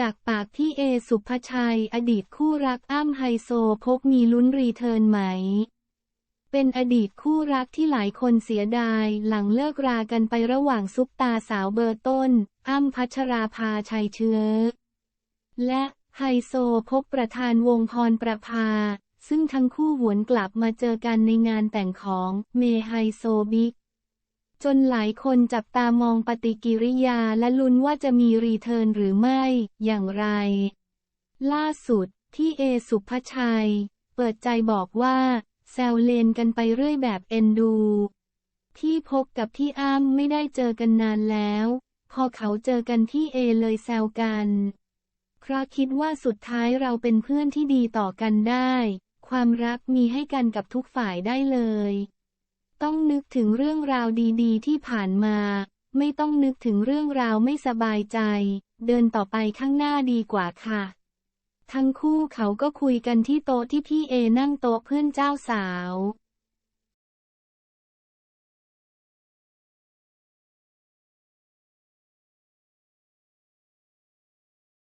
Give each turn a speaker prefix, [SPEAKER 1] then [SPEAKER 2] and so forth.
[SPEAKER 1] จากปากพี่เอสุภชัย อดีตคู่รักอ้ำไฮโซพกมีลุ้นรีเทิร์นไหม เป็นอดีตคู่รักที่หลายคนเสียดายหลังเลิกรากันไประหว่างซุปตาสาวเบอร์ต้น อ้ำพัชราภาชัยเชื้อ และไฮโซพกประธานวงพรประภา ซึ่งทั้งคู่หวนกลับมาเจอกันในงานแต่งของเมไฮโซบิ๊ก จนหลายคนจับตามองปฏิกิริยาและลุ้นว่าจะมีรีเทิร์นหรือไม่ อย่างไร ล่าสุดที่เอสุภชัย เปิดใจบอกว่า แซวเลนกันไปเรื่อยแบบเอ็นดู ที่พกกับที่อ้ำไม่ได้เจอกันนานแล้ว พอเขาเจอกันที่เอเลยแซวกันเพราะคิดว่าสุดท้ายเราเป็นเพื่อนที่ดีต่อกันได้ ความรักมีให้กันกับทุกฝ่ายได้เลย ต้องนึกถึงเรื่องราวดีๆ ที่ผ่านมา ไม่ต้องนึกถึงเรื่องราวไม่สบายใจ เดินต่อไปข้างหน้าดีกว่าค่ะ ทั้งคู่เขาก็คุยกันที่โต๊ะที่พี่เอนั่งโต๊ะเพื่อนเจ้าสาว